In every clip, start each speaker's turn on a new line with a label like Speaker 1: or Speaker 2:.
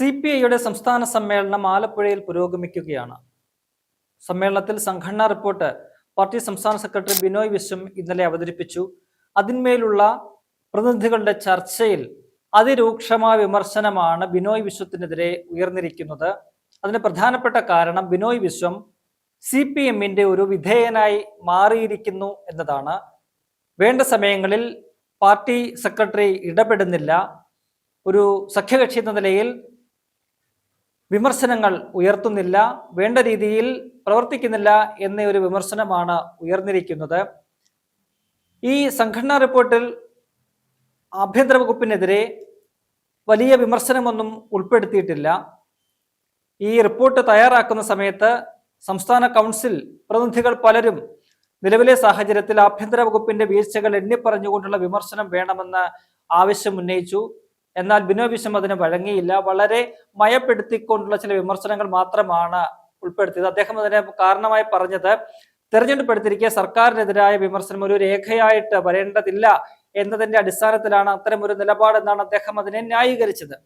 Speaker 1: C P ഐയുടെ സംസ്ഥാന സമ്മേളനം ആലപ്പുഴയിൽ പുരോഗമിക്കുകയാണ്. സമ്മേളനത്തിൽ സംഘടനാ റിപ്പോർട്ട് പാർട്ടി സംസ്ഥാന സെക്രട്ടറി ബിനോയ് വിശ്വം ഇന്നലെ അവതരിപ്പിച്ചു. അതിന്മേലുള്ള പ്രതിനിധികളുടെ ചർച്ചയിൽ അതിരൂക്ഷമായ വിമർശനമാണ് ബിനോയ് വിശ്വത്തിനെതിരെ ഉയർന്നിരിക്കുന്നത്. അതിന് പ്രധാനപ്പെട്ട കാരണം ബിനോയ് വിശ്വം സി പി എമ്മിന്റെ ഒരു വിധേയനായി മാറിയിരിക്കുന്നു എന്നതാണ്. വേണ്ട സമയങ്ങളിൽ പാർട്ടി സെക്രട്ടറി ഇടപെടുന്നില്ല. ഒരു സഖ്യകക്ഷി എന്ന നിലയിൽ വിമർശനങ്ങൾ ഉയർത്തുന്നില്ല വേണ്ട രീതിയിൽ പ്രവർത്തിക്കുന്നില്ല എന്ന ഒരു വിമർശനമാണ് ഉയർന്നിരിക്കുന്നത്. ഈ സംഘടനാ റിപ്പോർട്ടിൽ ആഭ്യന്തര വകുപ്പിനെതിരെ വലിയ വിമർശനമൊന്നും ഉൾപ്പെടുത്തിയിട്ടില്ല. ഈ റിപ്പോർട്ട് തയ്യാറാക്കുന്ന സമയത്ത് സംസ്ഥാന കൗൺസിൽ പ്രതിനിധികൾ പലരും നിലവിലെ സാഹചര്യത്തിൽ ആഭ്യന്തര വകുപ്പിന്റെ വീഴ്ചകൾ എണ്ണിപ്പറഞ്ഞുകൊണ്ടുള്ള വിമർശനം വേണമെന്ന് ആവശ്യം ഉന്നയിച്ചു. എന്നാൽ ബിനോ വിശ്വം അതിന് വഴങ്ങിയില്ല. വളരെ മയപ്പെടുത്തിക്കൊണ്ടുള്ള ചില വിമർശനങ്ങൾ മാത്രമാണ് ഉൾപ്പെടുത്തിയത്. അദ്ദേഹം അതിനെ കാരണമായി പറഞ്ഞത് തെരഞ്ഞെടുപ്പ് എടുത്തിരിക്കെ സർക്കാരിനെതിരായ വിമർശനം ഒരു രേഖയായിട്ട് വരേണ്ടതില്ല എന്നതിന്റെ അടിസ്ഥാനത്തിലാണ് അത്തരം ഒരു നിലപാടെന്നാണ് അദ്ദേഹം അതിനെ ന്യായീകരിച്ചത്.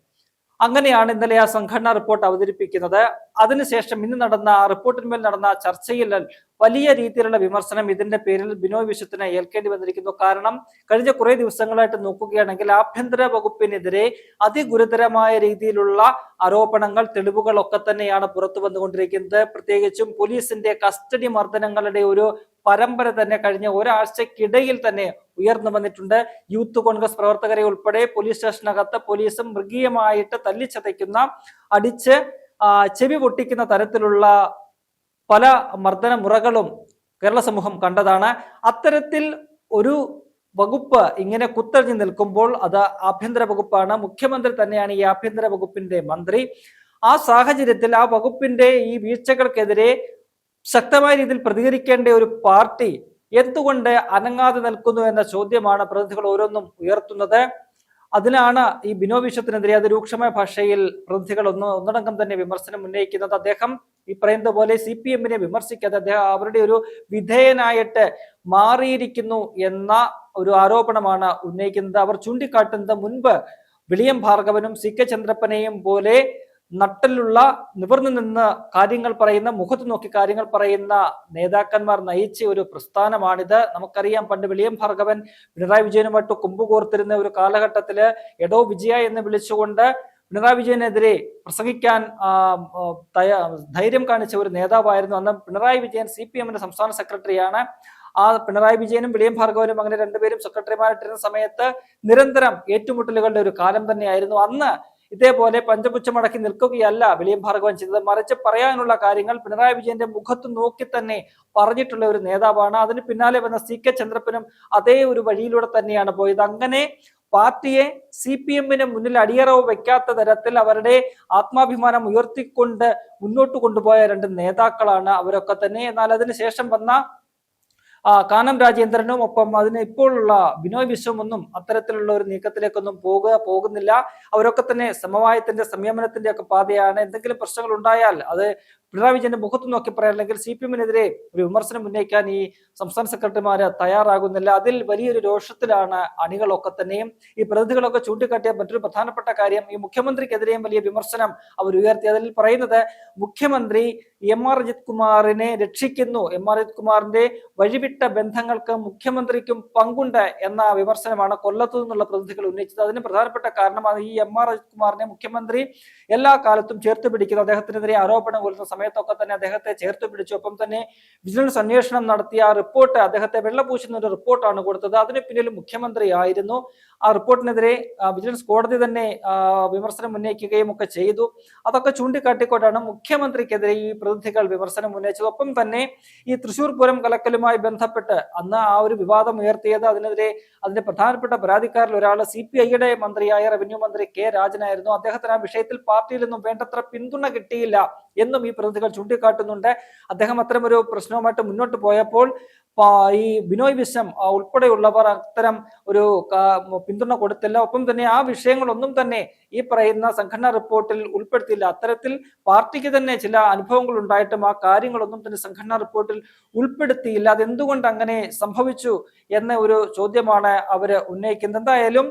Speaker 1: അങ്ങനെയാണ് ഇന്നലെ ആ സംഘടനാ റിപ്പോർട്ട് അവതരിപ്പിക്കുന്നത്. അതിനുശേഷം ഇന്ന് നടന്ന റിപ്പോർട്ടിന്മേൽ നടന്ന ചർച്ചയിൽ വലിയ രീതിയിലുള്ള വിമർശനം ഇതിന്റെ പേരിൽ ബിനോയ് വിശ്വത്തിന് ഏൽക്കേണ്ടി വന്നിരിക്കുന്നു. കാരണം കഴിഞ്ഞ കുറെ ദിവസങ്ങളായിട്ട് നോക്കുകയാണെങ്കിൽ ആഭ്യന്തര വകുപ്പിനെതിരെ അതിഗുരുതരമായ രീതിയിലുള്ള ആരോപണങ്ങൾ തെളിവുകളൊക്കെ തന്നെയാണ് പുറത്തു വന്നുകൊണ്ടിരിക്കുന്നത്. പ്രത്യേകിച്ചും പോലീസിന്റെ കസ്റ്റഡി മർദ്ദനങ്ങളുടെ ഒരു പരമ്പര തന്നെ കഴിഞ്ഞ ഒരാഴ്ചക്കിടയിൽ തന്നെ ഉയർന്നു വന്നിട്ടുണ്ട്. യൂത്ത് കോൺഗ്രസ് പ്രവർത്തകരെ ഉൾപ്പെടെ പോലീസ് സ്റ്റേഷനകത്ത് പോലീസും മൃഗീയമായിട്ട് തല്ലിച്ചതയ്ക്കുന്ന അടിച്ച് ചെവി പൊട്ടിക്കുന്ന തരത്തിലുള്ള പല മർദ്ദന മുറകളും കേരള സമൂഹം കണ്ടതാണ്. അത്തരത്തിൽ ഒരു വകുപ്പ് ഇങ്ങനെ കുത്തഴിഞ്ഞു നിൽക്കുമ്പോൾ അത് ആഭ്യന്തര വകുപ്പാണ്. മുഖ്യമന്ത്രി തന്നെയാണ് ഈ ആഭ്യന്തര വകുപ്പിന്റെ മന്ത്രി. ആ സാഹചര്യത്തിൽ ആ വകുപ്പിന്റെ ഈ വീഴ്ചകൾക്കെതിരെ ശക്തമായ രീതിയിൽ പ്രതികരിക്കേണ്ട ഒരു പാർട്ടി എന്തുകൊണ്ട് അനങ്ങാതെ നിൽക്കുന്നു എന്ന ചോദ്യമാണ് പ്രതിനിധികൾ ഓരോന്നും ഉയർത്തുന്നത്. അതിനാണ് ഈ ബിനോ വിശ്വത്തിനെതിരെ അത് രൂക്ഷമായ ഭാഷയിൽ പ്രതിനിധികൾ ഒന്ന് ഒന്നടങ്കം തന്നെ വിമർശനം ഉന്നയിക്കുന്നത്. അദ്ദേഹം ഈ പറയുന്നത് പോലെ സി പി എമ്മിനെ വിമർശിക്കാതെ അദ്ദേഹം അവരുടെ ഒരു വിധേയനായിട്ട് മാറിയിരിക്കുന്നു എന്ന ഒരു ആരോപണമാണ് ഉന്നയിക്കുന്നത്. അവർ ചൂണ്ടിക്കാട്ടുന്നത് മുൻപ് വിളിയം ഭാർഗവനും സി കെ ചന്ദ്രപ്പനെയും പോലെ നട്ടലുള്ള നിവർന്നു നിന്ന് കാര്യങ്ങൾ പറയുന്ന മുഖത്ത് നോക്കി കാര്യങ്ങൾ പറയുന്ന നേതാക്കന്മാർ നയിച്ച ഒരു പ്രസ്ഥാനമാണിത്. നമുക്കറിയാം പണ്ട് വിളിയം ഭാർഗവൻ പിണറായി വിജയനുമായിട്ട് കുമ്പുകോർത്തിരുന്ന ഒരു കാലഘട്ടത്തിൽ എടോ വിജയ എന്ന് വിളിച്ചുകൊണ്ട് പിണറായി വിജയനെതിരെ പ്രസംഗിക്കാൻ ധൈര്യം കാണിച്ച ഒരു നേതാവായിരുന്നു അന്ന് പിണറായി വിജയൻ സി പി എമ്മിന്റെ സംസ്ഥാന സെക്രട്ടറിയാണ്. ആ പിണറായി വിജയനും വിളിയം ഭാർഗവനും അങ്ങനെ രണ്ടുപേരും സെക്രട്ടറിമാരായിട്ടിരുന്ന സമയത്ത് നിരന്തരം ഏറ്റുമുട്ടലുകളുടെ ഒരു കാലം തന്നെയായിരുന്നു. അന്ന് ഇതേപോലെ പഞ്ചപുച്ഛമടക്കി നിൽക്കുകയല്ല. വിളിയം ഭാർഗവൻ ചെയ്തത് മറിച്ച് പറയാനുള്ള കാര്യങ്ങൾ പിണറായി വിജയന്റെ മുഖത്ത് നോക്കി തന്നെ പറഞ്ഞിട്ടുള്ള ഒരു നേതാവാണ്. അതിന് പിന്നാലെ വന്ന സി കെ ചന്ദ്രപ്പനും അതേ ഒരു വഴിയിലൂടെ തന്നെയാണ് പോയത്. അങ്ങനെ പാർട്ടിയെ സി പി എമ്മിന് മുന്നിൽ അടിയറവ് വെക്കാത്ത തരത്തിൽ അവരുടെ ആത്മാഭിമാനം ഉയർത്തിക്കൊണ്ട് മുന്നോട്ട് കൊണ്ടുപോയ രണ്ട് നേതാക്കളാണ് അവരൊക്കെ തന്നെ. എന്നാൽ അതിനുശേഷം വന്ന കാനം രാജേന്ദ്രനും ഒപ്പം അതിന് ഇപ്പോഴുള്ള ബിനോയ് വിശ്വമൊന്നും അത്തരത്തിലുള്ള ഒരു നീക്കത്തിലേക്കൊന്നും പോകുക പോകുന്നില്ല. അവരൊക്കെ തന്നെ സമവായത്തിന്റെ സംയമനത്തിന്റെ ഒക്കെ പാതയാണ്. എന്തെങ്കിലും പ്രശ്നങ്ങൾ ഉണ്ടായാൽ അത് പിണറായി വിജയന്റെ മുഖത്ത് നോക്കി പറയാം അല്ലെങ്കിൽ സി പി എമ്മിനെതിരെ ഒരു വിമർശനം ഉന്നയിക്കാൻ ഈ സംസ്ഥാന സെക്രട്ടറിമാര് തയ്യാറാകുന്നില്ല. അതിൽ വലിയൊരു രോഷത്തിലാണ് അണികളൊക്കെ തന്നെയും ഈ പ്രതിനിധികളൊക്കെ ചൂണ്ടിക്കാട്ടിയ മറ്റൊരു പ്രധാനപ്പെട്ട കാര്യം ഈ മുഖ്യമന്ത്രിക്കെതിരെയും വലിയ വിമർശനം അവർ ഉയർത്തി. അതിൽ പറയുന്നത് മുഖ്യമന്ത്രി എം ആർ അജിത് കുമാറിനെ രക്ഷിക്കുന്നു. എം ആർ അജിത് കുമാറിന്റെ വഴിവിട്ട ബന്ധങ്ങൾക്ക് മുഖ്യമന്ത്രിക്കും പങ്കുണ്ട് എന്ന വിമർശനമാണ് കൊല്ലത്തു നിന്നുള്ള പ്രതിനിധികൾ ഉന്നയിച്ചത്. അതിന് പ്രധാനപ്പെട്ട കാരണമാണ് ഈ എം ആർ അജിത് കുമാറിനെ മുഖ്യമന്ത്രി എല്ലാ കാലത്തും ചേർത്ത് പിടിക്കുന്നു. അദ്ദേഹത്തിനെതിരെ ആരോപണം വരുന്ന സമയത്തൊക്കെ തന്നെ അദ്ദേഹത്തെ ചേർത്ത് പിടിച്ചു. ഒപ്പം തന്നെ വിജിലൻസ് അന്വേഷണം നടത്തിയ ആ റിപ്പോർട്ട് അദ്ദേഹത്തെ വെള്ളപൂശുന്ന ഒരു റിപ്പോർട്ടാണ് കൊടുത്തത്. അതിന് പിന്നിൽ മുഖ്യമന്ത്രി ആയിരുന്നു. ആ റിപ്പോർട്ടിനെതിരെ വിജിലൻസ് കോടതി തന്നെ വിമർശനം ഉന്നയിക്കുകയും ഒക്കെ ചെയ്തു. അതൊക്കെ ചൂണ്ടിക്കാട്ടിക്കൊണ്ടാണ് മുഖ്യമന്ത്രിക്കെതിരെ ഈ പ്രതിനിധികൾ വിമർശനം ഉന്നയിച്ചത്. ഒപ്പം തന്നെ ഈ തൃശൂർ പൂരം കലക്കലുമായി ബന്ധപ്പെട്ട് അന്ന് ആ ഒരു വിവാദം ഉയർത്തിയത് അതിനെതിരെ അതിന്റെ പ്രധാനപ്പെട്ട പരാതിക്കാരിൽ ഒരാൾ സി പി ഐയുടെ മന്ത്രിയായ റവന്യൂ മന്ത്രി കെ രാജനായിരുന്നു. അദ്ദേഹത്തിന് ആ വിഷയത്തിൽ പാർട്ടിയിൽ നിന്നും വേണ്ടത്ര പിന്തുണ കിട്ടിയില്ല. എന്നും ഈ പ്രതിനിധികൾ ചൂണ്ടിക്കാട്ടുന്നുണ്ട്. അദ്ദേഹം അത്തരമൊരു പ്രശ്നവുമായിട്ട് മുന്നോട്ട് പോയപ്പോൾ ഈ ബിനോയ് വിശ്വം ഉൾപ്പെടെയുള്ളവർ അത്തരം ഒരു പിന്തുണ കൊടുത്തില്ല. ഒപ്പം തന്നെ ആ വിഷയങ്ങളൊന്നും തന്നെ ഈ പറയുന്ന സംഘടനാ റിപ്പോർട്ടിൽ ഉൾപ്പെടുത്തിയില്ല. അത്തരത്തിൽ പാർട്ടിക്ക് തന്നെ ചില അനുഭവങ്ങൾ ഉണ്ടായിട്ടും ആ കാര്യങ്ങളൊന്നും തന്നെ സംഘടനാ റിപ്പോർട്ടിൽ ഉൾപ്പെടുത്തിയില്ല. അതെന്തുകൊണ്ട് അങ്ങനെ സംഭവിച്ചു എന്ന ഒരു ചോദ്യമാണ് അവർ ഉന്നയിക്കുന്നത്. എന്തായാലും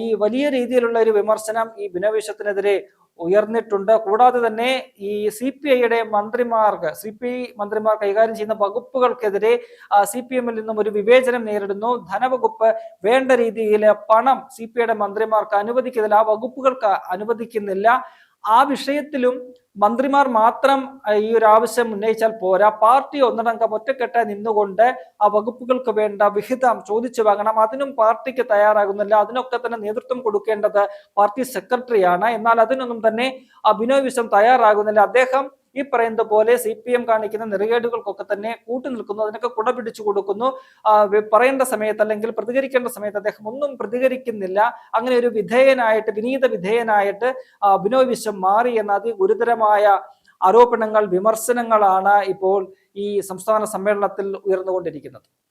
Speaker 1: ഈ വലിയ രീതിയിലുള്ള ഒരു വിമർശനം ഈ ബിനോയ് വിശ്വത്തിനെതിരെ ഉയർന്നിട്ടുണ്ട്. കൂടാതെ തന്നെ ഈ സി പി ഐയുടെ മന്ത്രിമാർക്ക് സി പി ഐ മന്ത്രിമാർ കൈകാര്യം ചെയ്യുന്ന വകുപ്പുകൾക്കെതിരെ സി പി എമ്മിൽ നിന്നും ഒരു വിവേചനം നേരിടുന്നു. ധനവകുപ്പ് വേണ്ട രീതിയിൽ പണം സി പി ഐയുടെ മന്ത്രിമാർക്ക് അനുവദിക്കുന്നില്ല. ആ വകുപ്പുകൾക്ക് അനുവദിക്കുന്നില്ല. ആ വിഷയത്തിലും മന്ത്രിമാർ മാത്രം ഈ ഒരു ആവശ്യം ഉന്നയിച്ചാൽ പോരാ. പാർട്ടി ഒന്നടങ്കം ഒറ്റക്കെട്ടായി നിന്നുകൊണ്ട് ആ വകുപ്പുകൾക്ക് വേണ്ട വിഹിതം ചോദിച്ചു വാങ്ങണം. അതിനും പാർട്ടിക്ക് തയ്യാറാകുന്നില്ല. അതിനൊക്കെ തന്നെ നേതൃത്വം കൊടുക്കേണ്ടത് പാർട്ടി സെക്രട്ടറിയാണ്. എന്നാൽ അതിനൊന്നും തന്നെ ആ ബിനോയ് വിശ്വം തയ്യാറാകുന്നില്ല. അദ്ദേഹം ഈ പറയുന്നത് പോലെ സി പി എം കാണിക്കുന്ന നെറുകേടുകൾക്കൊക്കെ തന്നെ കൂട്ടു നിൽക്കുന്നു അതിനൊക്കെ കുട പിടിച്ചു കൊടുക്കുന്നു. പറയേണ്ട സമയത്ത് അല്ലെങ്കിൽ പ്രതികരിക്കേണ്ട സമയത്ത് അദ്ദേഹം ഒന്നും പ്രതികരിക്കുന്നില്ല. അങ്ങനെ ഒരു വിധേയനായിട്ട് വിനീത വിധേയനായിട്ട് ബിനോയ് വിശ്വം മാറി എന്ന അതി ഗുരുതരമായ ആരോപണങ്ങൾ വിമർശനങ്ങളാണ് ഇപ്പോൾ ഈ സംസ്ഥാന സമ്മേളനത്തിൽ ഉയർന്നുകൊണ്ടിരിക്കുന്നത്.